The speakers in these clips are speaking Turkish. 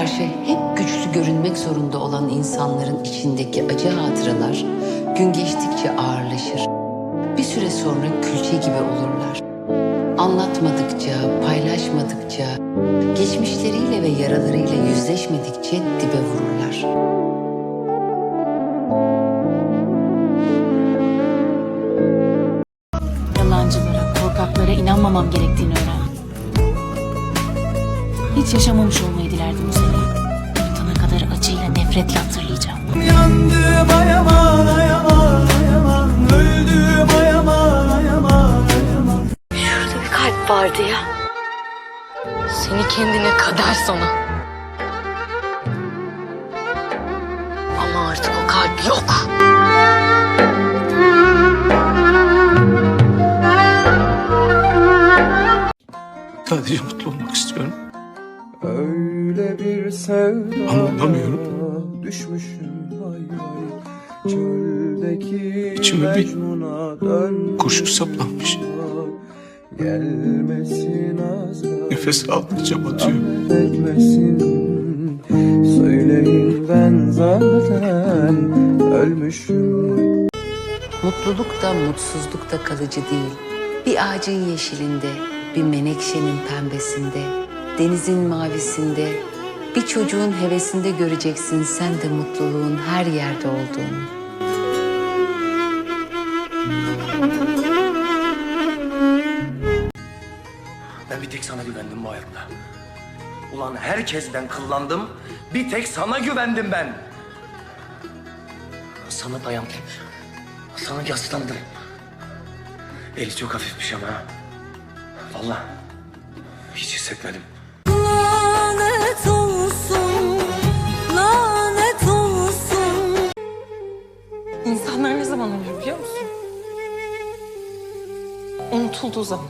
karşı hep güçlü görünmek zorunda olan insanların içindeki acı hatıralar gün geçtikçe ağırlaşır. Bir süre sonra külçe gibi olurlar. Anlatmadıkça, paylaşmadıkça, geçmişleriyle ve yaralarıyla yüzleşmedikçe dibe vururlar. Yalancılara, korkaklara inanmamam gerektiğini öğrendim. Hiç yaşamamış olmayı dilerdim bu. Nefretle hatırlayacağım. Yandım ayaman ayaman ayaman Öldüm ayaman ayaman ayaman Şurada bir kalp vardı ya. Seni kendine kadar sana. Ama artık o kalp yok. Sadece mutlu olmak istiyorum. Öyle bir sevda Anlamıyorum. Düşmüşüm vay vay Çöldeki İçime bir kurşun saplanmış. Gelmesin azra Nefes aldıkça batıyor. Etmesin Söyleyin ben zaten Ölmüşüm Mutluluk da mutsuzluk da kalıcı değil. Bir ağacın yeşilinde, bir menekşenin pembesinde, denizin mavisinde, bir çocuğun hevesinde göreceksin sen de mutluluğun her yerde olduğunu. Ben bir tek sana güvendim bu hayatta. Ulan herkesten kıllandım, bir tek sana güvendim ben. Sana dayandım, sana yaslandım. Eli çok hafifmiş ama. Vallahi hiç hissetmedim. Unutulduğu zaman.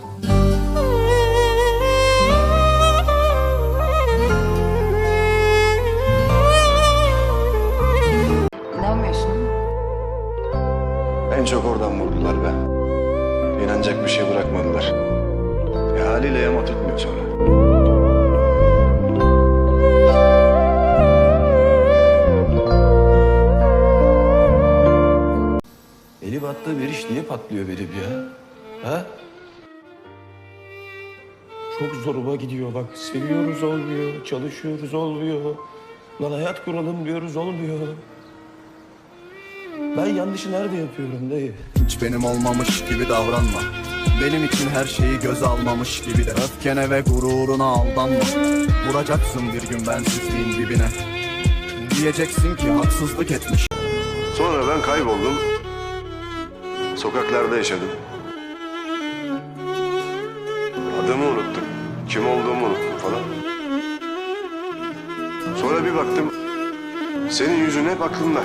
İnanmıyorsun En çok oradan vurdular be. İnanacak bir şey bırakmadılar. E haliyle yama tutmuyor sonra. Eli battığı bir iş niye patlıyor verip ya? Ha? Çok zoruma gidiyor bak. Seviyoruz olmuyor, çalışıyoruz olmuyor. Lan hayat kuralım diyoruz olmuyor. Ben yanlışı nerede yapıyorum dayı? Hiç benim olmamış gibi davranma Benim için her şeyi göze almamış gibi de Öfkene ve gururuna aldanma Vuracaksın bir gün bensizliğin dibine Diyeceksin ki haksızlık etmiş Sonra ben kayboldum. Sokaklarda yaşadım. Baktım. Senin yüzün hep aklımda.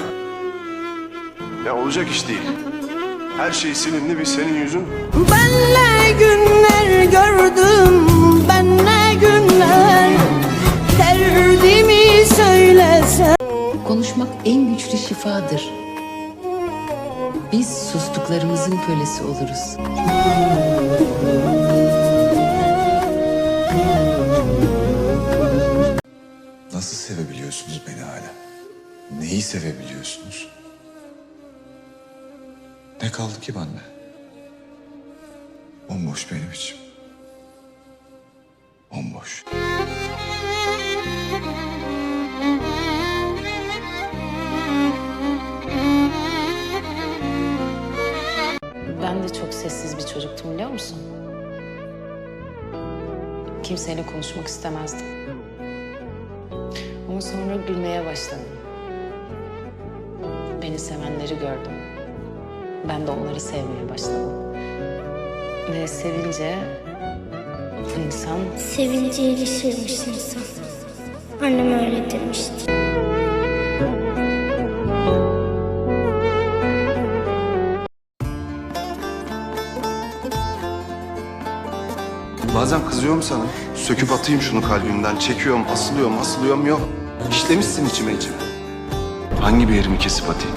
Ya olacak iş değil. Her şey silindi bir senin yüzün Ben ne günler gördüm, ben ne günler Derdimi söylesem Konuşmak en güçlü şifadır. Biz sustuklarımızın kölesi oluruz. Sevebiliyorsunuz beni hala? Neyi sevebiliyorsunuz? Ne kaldı ki bende? Bomboş benim içim. Bomboş. Ben de çok sessiz bir çocuktum biliyor musun? Kimseyle konuşmak istemezdim. Sonra gülmeye başladım. Beni sevenleri gördüm. Ben de onları sevmeye başladım. Ve sevince insan Sevince ilişirmiş insan. Annem öyle demişti. Bazen kızıyorum sana. Söküp atayım şunu kalbimden. Çekiyorum, asılıyorum, asılıyorum. Yok. İşlemişsin içime içime. Hangi bir yerimi kesip atayım?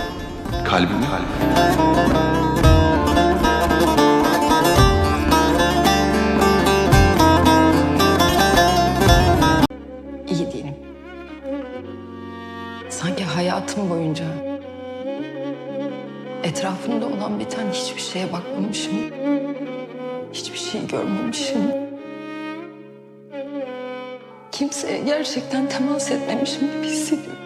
Kalbimi? Kalbimi. iyi değilim. Sanki hayatım boyunca etrafımda olan biten hiçbir şeye bakmamışım. Hiçbir şey görmemişim. Kimseye gerçekten temas etmemişim gibi hissediyorum.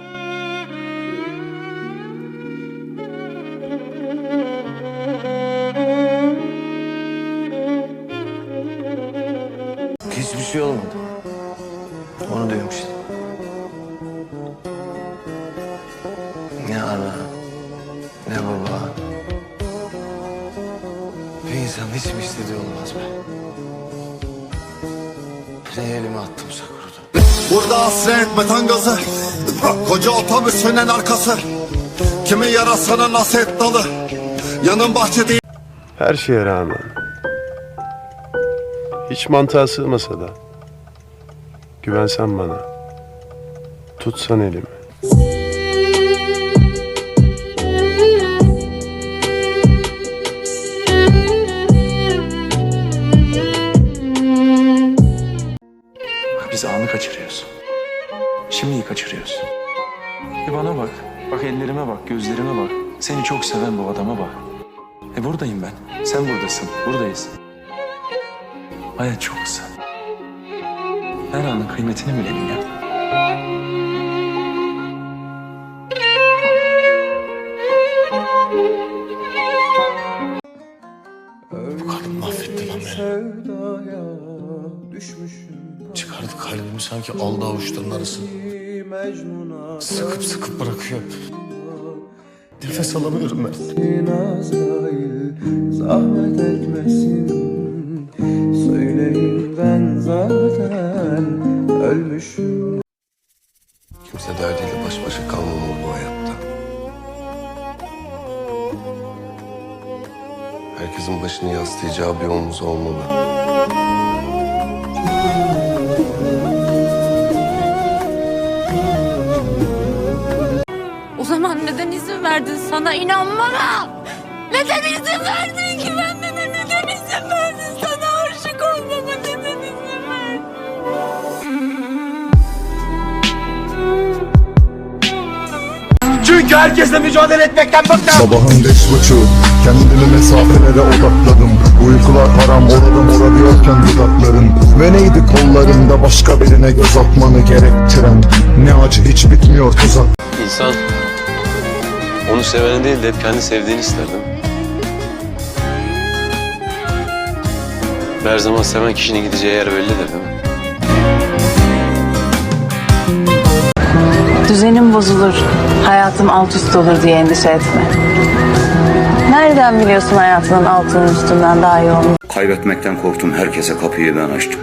Hiçbir şey olmadı. Onu diyorum işte. Ne ana, ne baba. Bir insan hiç mi istediği olmaz be? Ne elime attım sakurudu. Burada hasret metan gazı Koca otobüsünün arkası Kimi yarasının naset dalı Yanın bahçe değil Her şeye rağmen. Hiç mantığa sığmasa da. Güvensen bana. Tutsan elimi. Şimdiyi kaçırıyoruz. Bir bana bak. Bak ellerime bak, gözlerime bak. Seni çok seven bu adama bak. E buradayım ben. Sen buradasın. Buradayız. Hayat çok kısa. Her anın kıymetini bilelim ya. Bu kadın mahvetti lan beni. Çıkardı kalbimi sanki aldı avuçların arasına. Sıkıp sıkıp bırakıyor. Nefes alamıyorum ben. Zahmet etmesin Söyleyin ben zaten ölmüşüm Kimse derdiyle baş başa kalmamalı bu hayatta. Herkesin başını yaslayacağı bir omuz olmalı. Zaman neden izin verdin? Sana inanmama? Neden izin verdin ki ben de neden izin verdin? Sana aşık olmama neden izin verdin? Çünkü herkesle mücadele etmekten bıktım. Sabahın beş buçuğu. Kendimi mesafelere odakladım. Uykular haram orada mora diyorken dudakların. Ve neydi kollarında başka birine göz atmanı gerektiren? Ne acı hiç bitmiyor tuzak. İnsan onu seveni değil de hep kendi sevdiğini ister değil mi? Her zaman seven kişinin gideceği yer bellidir değil mi? Düzenim bozulur, hayatım alt üst olur diye endişe etme. Nereden biliyorsun hayatının altının üstünden daha iyi olduğunu? Kaybetmekten korktum herkese kapıyı ben açtım.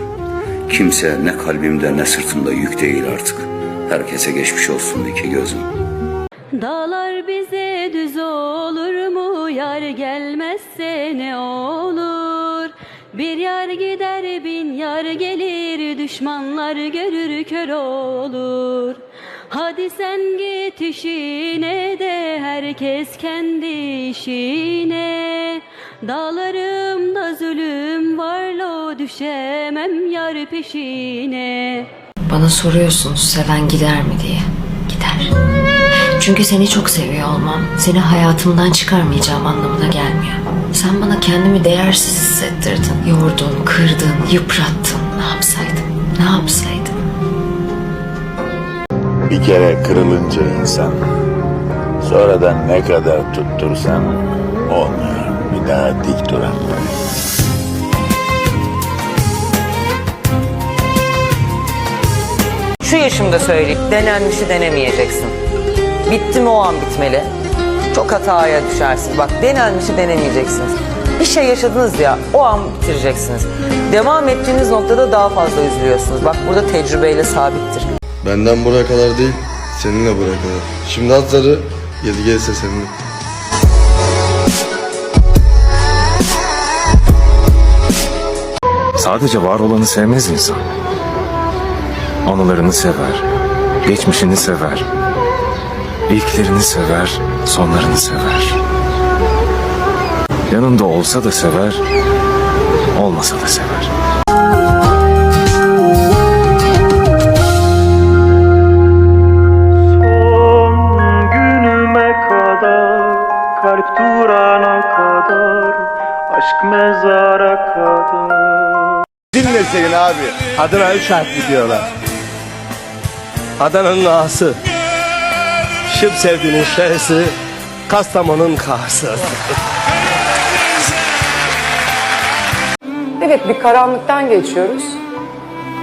Kimse ne kalbimde ne sırtımda yük değil artık. Herkese geçmiş olsun iki gözüm. Dağlar bize düz olur mu? Yar gelmezse ne olur? Bir yar gider bin yar gelir Düşmanlar görür kör olur Hadi sen git işine de Herkes kendi işine Dağlarımda zulüm var lo Düşemem yar peşine Bana soruyorsunuz seven gider mi diye. Çünkü seni çok seviyor olmam, seni hayatımdan çıkarmayacağım anlamına gelmiyor. Sen bana kendimi değersiz hissettirdin. Yordun, kırdın, yıprattın. Ne yapsaydım? Ne yapsaydım? Bir kere kırılınca insan sonradan ne kadar tuttursan olmuyor. Bir daha dik duramıyor. Şu yaşımda söyleyip denenmişi denemeyeceksin. Bitti mi o an bitmeli. Çok hataya düşersiniz. Bak denenmişi denemeyeceksiniz. Bir şey yaşadınız ya o an bitireceksiniz. Devam ettiğiniz noktada daha fazla üzülüyorsunuz. Bak burada tecrübeyle sabittir. Benden buraya kadar değil, seninle buraya kadar. Şimdi at zarı, yedi gelirse seninle. Sadece var olanı sevmez insan. Anılarını sever, geçmişini sever, İlklerini sever, sonlarını sever. Yanında olsa da sever, olmasa da sever. Son günüme kadar, kalp durana kadar, aşk mezara kadar. Dinle senin abi. Adana 3 harfli diyorlar. Adana'nın ağası. Şıp sevdiğinin Ş'si. Kastamonu'nun K'sı. Evet bir karanlıktan geçiyoruz.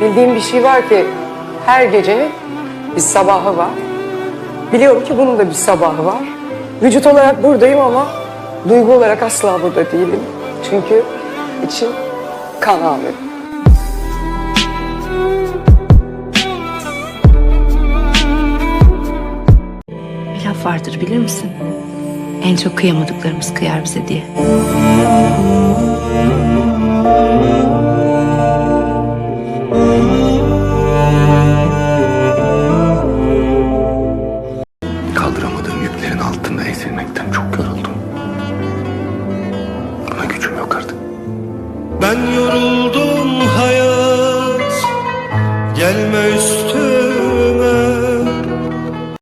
Bildiğim bir şey var ki her gecenin bir sabahı var. Biliyorum ki bunun da bir sabahı var. Vücut olarak buradayım ama duygu olarak asla burada değilim. Çünkü içim kan ağlıyor. Vardır bilir misin? En çok kıyamadıklarımız kıyar bize diye.